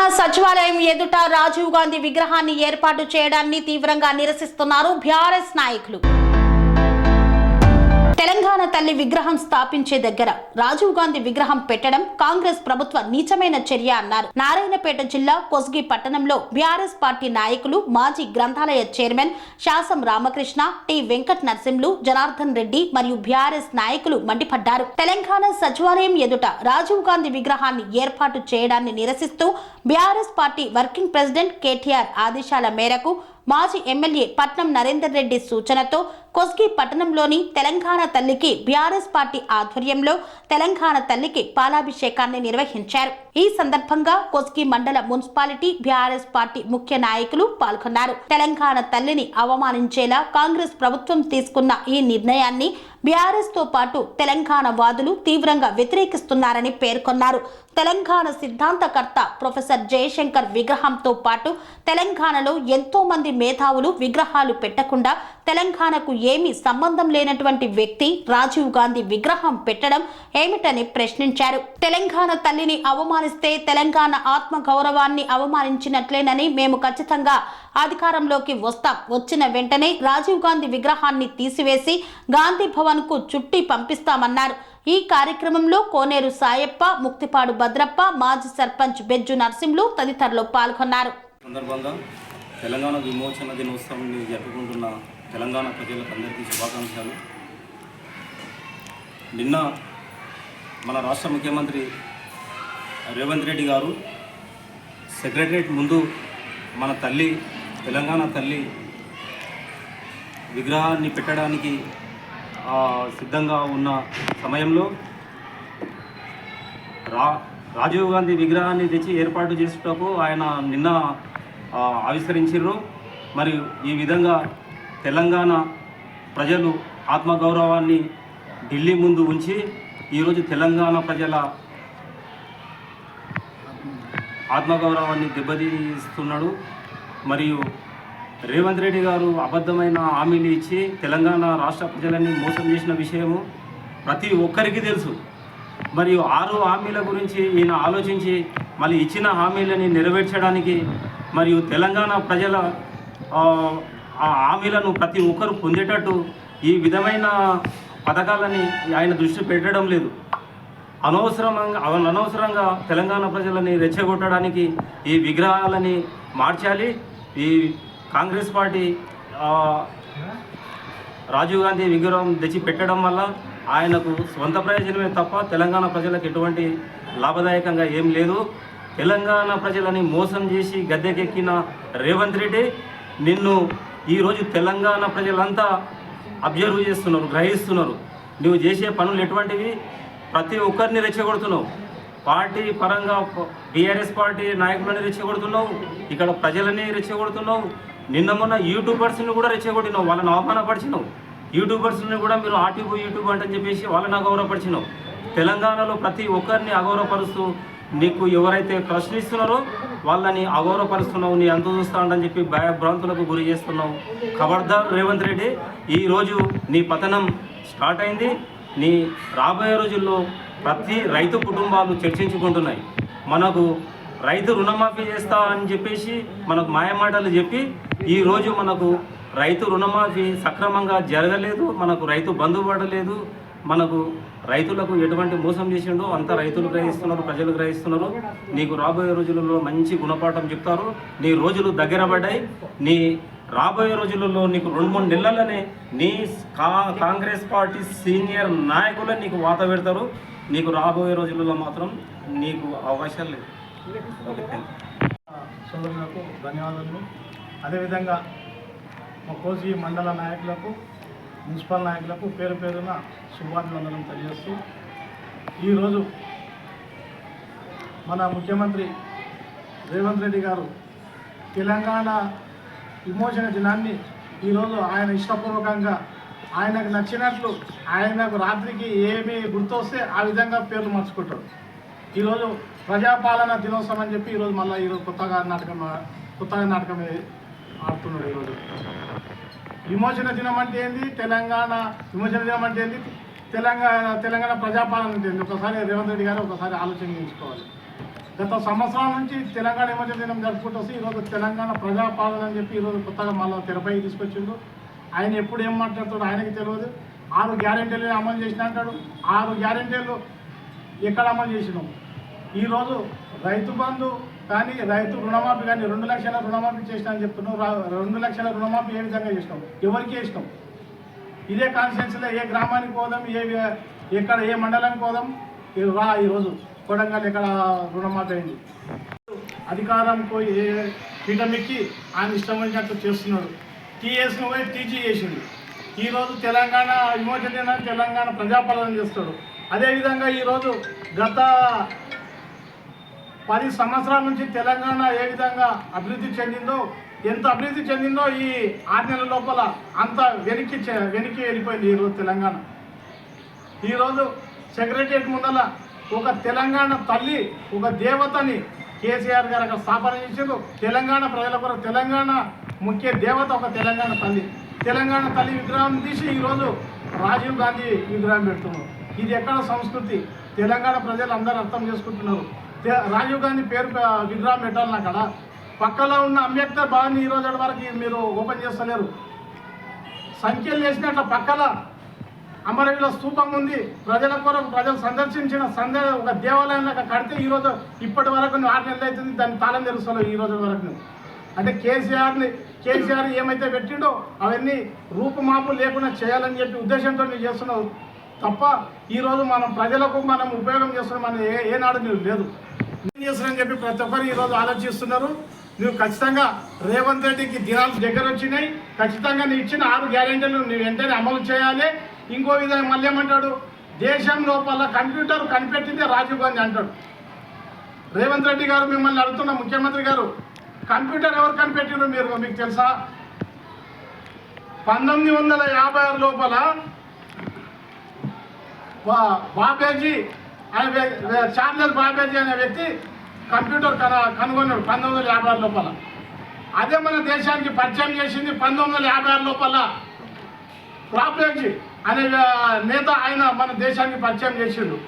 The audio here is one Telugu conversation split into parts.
తెలంగాణ సచివాలయం ఎదుట రాజీవ్ గాంధీ విగ్రహాన్ని ఏర్పాటు చేయడాన్ని తీవ్రంగా నిరసిస్తున్నారు బీఆర్ఎస్ నాయకులు. తెలంగాణ తల్లి విగ్రహం స్థాపించే దగ్గర రాజీవ్ గాంధీ విగ్రహం పెట్టడం కాంగ్రెస్ ప్రభుత్వ నీచమైన చర్య అన్నారు. నారాయణపేట జిల్లా కొస్గి పట్టణంలో బీఆర్ఎస్ పార్టీ నాయకులు మాజీ గ్రంథాలయ చైర్మన్ శాసం రామకృష్ణ టి వెంకట్ నరసింహులు జనార్దన్ రెడ్డి మరియు బీఆర్ఎస్ నాయకులు మండిపడ్డారు. తెలంగాణ సచివాలయం ఎదుట రాజీవ్ గాంధీ విగ్రహాన్ని ఏర్పాటు చేయడాన్ని నిరసిస్తూ BRS party working president KTR ఆదేశాల మేరకు మాజీ ఎమ్మెల్యే పట్నం నరేందర్ రెడ్డి సూచనతో కొస్గి పట్టణంలోని తెలంగాణ తల్లికి బీఆర్ఎస్ పార్టీ ఆధ్వర్యంలో తెలంగాణ తల్లికి పాలాభిషేకాన్ని నిర్వహించారు. ఈ సందర్భంగా కొస్గి మండల మున్సిపాలిటీ బీఆర్ఎస్ పార్టీ ముఖ్య నాయకులు పాల్గొన్నారు. తెలంగాణ తల్లిని అవమానించేలా కాంగ్రెస్ ప్రభుత్వం తీసుకున్న ఈ నిర్ణయాన్ని బీఆర్ఎస్తో పాటు తెలంగాణ వాదులు తీవ్రంగా వ్యతిరేకిస్తున్నారని పేర్కొన్నారు. తెలంగాణ సిద్ధాంతకర్త ప్రొఫెసర్ జయశంకర్ విగ్రహంతో పాటు తెలంగాణలో ఎంతో మంది మేధావులు విగ్రహాలు పెట్టకుండా తెలంగాణకు ఏమీ సంబంధం లేనటువంటి వ్యక్తి రాజీవ్ గాంధీ విగ్రహం పెట్టడం ఏమిటని ప్రశ్నించారు. తెలంగాణ తల్లిని అవమానిస్తే తెలంగాణ ఆత్మ గౌరవాన్ని అవమానించినట్లేనని మేము ఖచ్చితంగా అధికారంలోకి వస్తాం. వచ్చిన వెంటనే రాజీవ్ గాంధీ విగ్రహాన్ని తీసివేసి గాంధీ భవన్కు చుట్టి పంపిస్తామన్నారు. ఈ కార్యక్రమంలో కోనేరు సాయప్ప ముక్తిపాడు భద్రప్ప మాజీ సర్పంచ్ బెజ్జు నర్సింహులు తదితరులు పాల్గొన్నారు. తెలంగాణ విమోచన దినోత్సవం జరుపుకుంటున్న తెలంగాణ ప్రజలకు అందరికీ శుభాకాంక్షలు. నిన్న మన రాష్ట్ర ముఖ్యమంత్రి రేవంత్ రెడ్డి గారు సెక్రటరేట్ ముందు మన తల్లి తెలంగాణ తల్లి విగ్రహాన్ని పెట్టడానికి సిద్ధంగా ఉన్న సమయంలో రా రాజీవ్ గాంధీ విగ్రహాన్ని తెచ్చి ఏర్పాటు చేసేటప్పుడు ఆయన నిన్న ఆవిష్కరించారు మరియు ఈ విధంగా తెలంగాణ ప్రజలు ఆత్మగౌరవాన్ని ఢిల్లీ ముందు ఉంచి ఈరోజు తెలంగాణ ప్రజల ఆత్మగౌరవాన్ని దెబ్బతీస్తున్నాడు. మరియు రేవంత్ రెడ్డి గారు అబద్ధమైన హామీలు ఇచ్చి తెలంగాణ రాష్ట్ర ప్రజలని మోసం చేసిన విషయము ప్రతి ఒక్కరికి తెలుసు. మరియు ఆరు హామీల గురించి ఈయన ఆలోచించి మళ్ళీ ఇచ్చిన హామీలని నెరవేర్చడానికి మరియు తెలంగాణ ప్రజల ఆ, హామీలను ప్రతి ఒక్కరు పొందేటట్టు ఈ విధమైన పథకాలని ఆయన దృష్టి పెట్టడం లేదు. అనవసరంగా అనవసరంగా తెలంగాణ ప్రజలని రెచ్చగొట్టడానికి ఈ విగ్రహాలని మార్చాలి. ఈ కాంగ్రెస్ పార్టీ రాజీవ్ గాంధీ విగ్రహం తెచ్చి పెట్టడం వల్ల ఆయనకు స్వంత ప్రయోజనమే తప్ప తెలంగాణ ప్రజలకు ఎటువంటి లాభదాయకంగా ఏం లేదు. తెలంగాణ ప్రజలని మోసం చేసి గద్దెకెక్కిన రేవంత్ రెడ్డి నిన్ను ఈరోజు తెలంగాణ ప్రజలంతా అబ్జర్వ్ చేస్తున్నారు గ్రహిస్తున్నారు. నువ్వు చేసే పనులు ఎటువంటివి? ప్రతి ఒక్కరిని రెచ్చగొడుతున్నావు. పార్టీ పరంగా బీఆర్ఎస్ పార్టీ నాయకులని రెచ్చగొడుతున్నావు. ఇక్కడ ప్రజలని రెచ్చగొడుతున్నావు. నిన్న మొన్న యూట్యూబర్స్ని కూడా రెచ్చగొట్టినావు. వాళ్ళని అవమానపరిచినావు. యూట్యూబర్స్ని కూడా మీరు ఆర్టీఓ యూట్యూబ్ అంటని చెప్పేసి వాళ్ళని అగౌరవపరిచినావు. తెలంగాణలో ప్రతి ఒక్కరిని అగౌరవపరుస్తూ నీకు ఎవరైతే ప్రశ్నిస్తున్నారో వాళ్ళని అగౌరవపరుస్తున్నావు నీ అంత చూస్తాడని చెప్పి భయభ్రాంతులకు గురి చేస్తున్నావు. ఖబర్దార్ రేవంత్ రెడ్డి ఈరోజు నీ పతనం స్టార్ట్ అయింది. నీ రాబోయే రోజుల్లో ప్రతి రైతు కుటుంబాలు చర్చించుకుంటున్నాయి. మనకు రైతు రుణమాఫీ చేస్తా అని చెప్పేసి మనకు మాయమాటలు చెప్పి ఈరోజు మనకు రైతు రుణమాఫీ సక్రమంగా జరగలేదు మనకు రైతు బంధు పడలేదు మనకు రైతులకు ఎటువంటి మోసం చేసిండో అంత రైతులు గ్రహిస్తున్నారు ప్రజలు గ్రహిస్తున్నారు. నీకు రాబోయే రోజులలో మంచి గుణపాఠం చెప్తారు. నీ రోజులు దగ్గర పడ్డాయి. నీ రాబోయే రోజులలో నీకు రెండు మూడు నెలలనే నీ కా కాంగ్రెస్ పార్టీ సీనియర్ నాయకులే నీకు వాత పెడతారు. నీకు రాబోయే రోజులలో మాత్రం నీకు అవకాశాలు లేవు. ఓకే థ్యాంక్ సోదరులకు ధన్యవాదాలు అదేవిధంగా మా కోసి మండల నాయకులకు మున్సిపల్ నాయకులకు పేరు పేరున శుభాభివందనం తెలియజేస్తూ ఈరోజు మన ముఖ్యమంత్రి రేవంత్ రెడ్డి గారు తెలంగాణ విమోచన దినాన్ని ఈరోజు ఆయన ఇష్టపూర్వకంగా ఆయనకు నచ్చినట్లు ఆయనకు రాత్రికి ఏమి గుర్తొస్తే ఆ విధంగా పేర్లు మార్చుకుంటారు. ఈరోజు ప్రజాపాలన దినోత్సవం అని చెప్పి ఈరోజు మళ్ళీ ఈరోజు కొత్తగా నాటకం కొత్తగా నాటకం ఆడుతున్నాడు ఈరోజు. విమోచన దినం అంటే ఏంది? తెలంగాణ విమోచన దినం అంటే ఏంది? తెలంగాణ తెలంగాణ ప్రజాపాలన అంటే ఏంది? ఒకసారి రేవంత్ రెడ్డి గారు ఒకసారి ఆలోచన చేసుకోవాలి. గత సంవత్సరాల నుంచి తెలంగాణ విమోచన దినం జరుపుకుంటూ వస్తే ఈరోజు తెలంగాణ ప్రజాపాలన అని చెప్పి ఈరోజు కొత్తగా మళ్ళీ తెరపై తీసుకొచ్చిండు. ఆయన ఎప్పుడు ఏం మాట్లాడుతాడు ఆయనకి తెలియదు. ఆరు గ్యారెంటీలు అమలు చేసిన అంటాడు. ఆరు గ్యారెంటీలు ఎక్కడ అమలు చేసినాం? ఈరోజు రైతు బంధు కానీ రైతు రుణమాఫీ కానీ రెండు లక్షల రుణమాఫీ చేసినా అని చెప్తున్నావు. రెండు లక్షల రుణమాఫీ ఏ విధంగా చేసినాం ఎవరికి ఇష్టం ఇదే కాన్స్టిట్యున్సీలో ఏ గ్రామానికి పోదాం ఏ ఎక్కడ ఏ మండలానికి పోదాం? ఈ- రా ఈరోజు కొడంగల్ ఎక్కడ రుణమాఫీ అయింది? అధికారం పోయి ఏ పీఠమెక్కి ఆయన ఇష్టం వచ్చినట్టు చేస్తున్నాడు. టీఎస్ను పోయి టీజీ చేసిండు. ఈరోజు తెలంగాణ విమోచన తెలంగాణ ప్రజాపాలన చేస్తాడు. అదేవిధంగా ఈరోజు గత పది సంవత్సరాల నుంచి తెలంగాణ ఏ విధంగా అభివృద్ధి చెందిందో ఎంత అభివృద్ధి చెందిందో ఈ ఆరు నెలల లోపల అంత వెనక్కి చె- వెనక్కి వెళ్ళిపోయింది ఈరోజు తెలంగాణ. ఈరోజు సెక్రటరియట్ ముందల ఒక తెలంగాణ తల్లి ఒక దేవతని కేసీఆర్ గారు అక్కడ స్థాపన చేసిండు తెలంగాణ ప్రజల కొరకు తెలంగాణ ముఖ్య దేవత ఒక తెలంగాణ తల్లి. తెలంగాణ తల్లి విగ్రహం తీసి ఈరోజు రాజీవ్ గాంధీ విగ్రహం పెడుతున్నారు. ఇది ఎక్కడ సంస్కృతి? తెలంగాణ ప్రజలు అందరూ అర్థం చేసుకుంటున్నారు. రాజీవ్ గాంధీ పేరు విగ్రహం పెట్టాలి అక్కడ పక్కలో ఉన్న అంబేద్కర్ భవన్ ఈ రోజు వరకు మీరు ఓపెన్ చేస్తలేరు. సంఖ్యలు చేసినట్ల పక్కల అమరవీల స్థూపం ఉంది. ప్రజల కొరకు ప్రజలు సందర్శించిన సంద ఒక దేవాలయం లాగా కడితే ఈరోజు ఇప్పటి వరకు ఆరు నెలలు అవుతుంది దాన్ని తాళం తెరుస్తలేదు ఈ రోజు వరకు అంటే కేసీఆర్ని కేసీఆర్ ఏమైతే పెట్టిండో అవన్నీ రూపుమాపు లేకుండా చేయాలని చెప్పి ఉద్దేశంతో నేను చేస్తున్నావు. తప్ప ఈరోజు మనం ప్రజలకు మనం ఉపయోగం చేస్తున్నాం మన ఏ ఏనాడు నువ్వు లేదు. ఏం చేస్తున్నారని చెప్పి ప్రతి ఒక్కరు ఈరోజు ఆలోచిస్తున్నారు. నువ్వు ఖచ్చితంగా రేవంత్ రెడ్డికి దినాలు దగ్గర వచ్చినాయి. ఖచ్చితంగా నువ్వు ఇచ్చిన ఆరు గ్యారెంటీలు నువ్వు వెంటనే అమలు చేయాలి. ఇంకో విధంగా మళ్ళీ ఏమంటాడు? దేశం లోపల కంప్యూటర్ కనిపెట్టిందే రాజీవ్ గాంధీ అంటాడు. రేవంత్ రెడ్డి గారు మిమ్మల్ని అడుగుతున్న ముఖ్యమంత్రి గారు కంప్యూటర్ ఎవరు కనిపెట్టిండ్రు మీరు? మీకు తెలుసా? పంతొమ్మిది వందల యాభై ఆరు లోపల బాపేజీ బాబేజీ అనే చార్లెస్ బాబేజీ అనే వ్యక్తి కంప్యూటర్ కన కనుగొన్నాడు పంతొమ్మిది వందల యాభై ఆరు లోపల. అదే మన దేశానికి పరిచయం చేసింది పంతొమ్మిది వందల యాభై ఆరు లోపల. బాపేజీ అనే నేత ఆయన మన దేశానికి పరిచయం చేసిండు.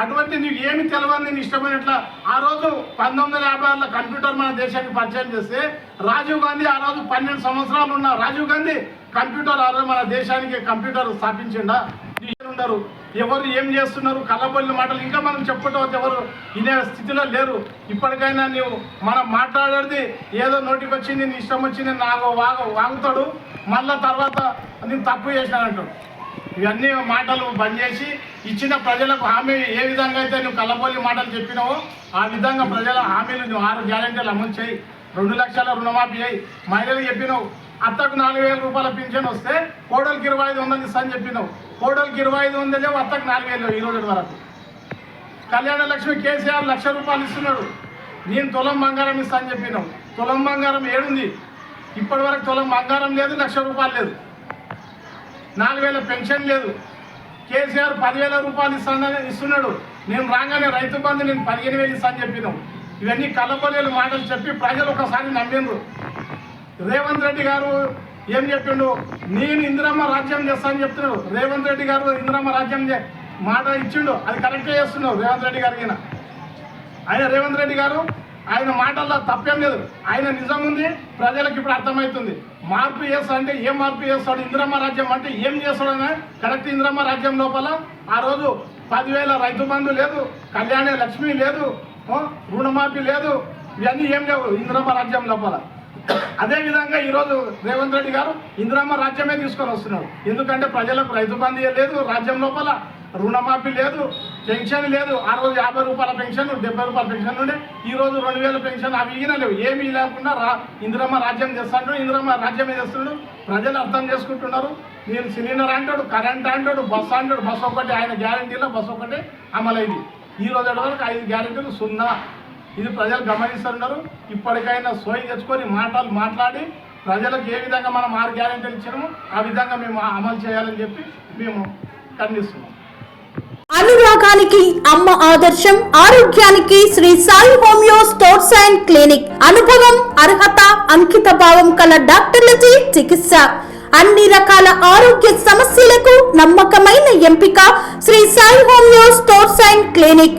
అటువంటి నీకు ఏమి తెలియదు నేను ఇష్టమైనట్ల ఆ రోజు పంతొమ్మిది వందల యాభై ఆరులో కంప్యూటర్ మన దేశానికి పరిచయం చేస్తే రాజీవ్ గాంధీ ఆ రోజు పన్నెండు సంవత్సరాలు ఉన్న రాజీవ్ గాంధీ కంప్యూటర్ ఆ రోజు మన దేశానికి కంప్యూటర్ స్థాపించిండా? ఉన్నారు. ఎవరు ఏం చేస్తున్నారు? కళ్ళబొల్లి మాటలు ఇంకా మనం చెప్పటం ఎవరు ఇదే స్థితిలో లేరు. ఇప్పటికైనా నీవు మనం మాట్లాడేది ఏదో నోటికి వచ్చింది నీ ఇష్టం వచ్చింది నాకు వాగ వాగుతాడు. మళ్ళా తర్వాత నేను తప్పు చేశానంటాడు ఇవన్నీ మాటలు బంద్ చేసి ఇచ్చిన ప్రజలకు హామీ ఏ విధంగా అయితే నువ్వు కళ్ళబొల్లి మాటలు చెప్పినావో ఆ విధంగా ప్రజల హామీలు నువ్వు ఆరు గ్యారెంటీలు అమలు చేయి. రెండు లక్షల రుణమాఫీ అయ్యి మహిళలు చెప్పినావు అత్తకు నాలుగు వేల రూపాయల పింఛన్ వస్తే కోడలికి ఇరవై ఐదు వందలు ఇస్తా అని చెప్పినావు కోడలికి ఇరవై ఐదు వందలు అత్తకు నాలుగు వేలు ఈ రోజు వరకు. కళ్యాణ లక్ష్మి కేసీఆర్ లక్ష రూపాయలు ఇస్తున్నాడు. నేను తులం బంగారం ఇస్తా అని చెప్పినావు తులం బంగారం ఏడుంది. ఇప్పటి వరకు తులం బంగారం లేదు లక్ష రూపాయలు లేదు. నాలుగు వేల పెన్షన్ లేదు. కేసీఆర్ పదివేల రూపాయలు ఇస్తానని ఇస్తున్నాడు. నేను రాగానే రైతు బంధు నేను పదిహేను వేలు ఇస్తాను చెప్పినాం ఇవన్నీ కళ్ళబొల్లేలు మాటలు చెప్పి ప్రజలు ఒకసారి నమ్మిండ్రు. రేవంత్ రెడ్డి గారు ఏం చెప్పిండు? నేను ఇందిరమ్మ రాజ్యం చేస్తానని చెప్తున్నాడు. రేవంత్ రెడ్డి గారు ఇందిరమ్మ రాజ్యం చే- మాట ఇచ్చిండు. అది కరెక్టే చేస్తున్నావు రేవంత్ రెడ్డి గారికి ఆయన రేవంత్ రెడ్డి గారు ఆయన మాటల్లో తప్పేం లేదు. ఆయన నిజం ఉంది ప్రజలకు ఇప్పుడు అర్థమవుతుంది. మార్పు చేస్తా అంటే ఏం మార్పు చేస్తాడు? ఇందిరమ్మ రాజ్యం అంటే ఏం చేస్తాడని కరెక్ట్ ఇందిరమ్మ రాజ్యం లోపల ఆ రోజు పదివేల రైతు బంధు లేదు కళ్యాణ లక్ష్మి లేదు రుణమాఫీ లేదు ఇవన్నీ ఏం లేవు ఇందిరమ్మ రాజ్యం లోపల. అదేవిధంగా ఈరోజు రేవంత్ రెడ్డి గారు ఇందిరమ్మ రాజ్యమే తీసుకొని వస్తున్నాడు ఎందుకంటే ప్రజలకు రైతు బంధు లేదు రాజ్యం లోపల రుణమాఫీ లేదు పెన్షన్ లేదు. ఆ రోజు యాభై రూపాయల పెన్షన్ డెబ్బై రూపాయల పెన్షన్ ఉండే. ఈ రోజు రెండు వేల పెన్షన్ అవి ఈయన లేవు. ఏమీ లేకుండా రా ఇందిరమ్మ రాజ్యం చేస్తాడు ఇందిరమ్మ రాజ్యమే చేస్తున్నాడు. ప్రజలు అర్థం చేసుకుంటున్నారు. నేను సిలిండర్ అంటాడు కరెంట్ అంటాడు బస్ అంటాడు. బస్ ఒకటి ఆయన గ్యారంటీలో బస్సు ఒకటి అమలైంది. ఈ రోజు వరకు ఐదు గ్యారంటీలు సున్నా ఇది ప్రజలు గమనిస్తున్నారు. ఇప్పటికైనా సోయి తెచ్చుకొని మాటలు మాట్లాడి ప్రజలకు ఏ విధంగా మనం ఆరు గ్యారెంటీలు ఇచ్చినామో ఆ విధంగా మేము అమలు చేయాలని చెప్పి మేము ఖండిస్తున్నాం. అనురాగానికి అమ్మ ఆదర్శం ఆరోగ్యానికి Sri Sai homeo stores and clinic. అనుభవం అర్హత అంకిత భావం కల డాక్టర్లచే చికిత్స. అన్ని రకాల ఆరోగ్య సమస్యలకు నమ్మకమైన ఎంపిక Sri Sai homeo stores and clinic.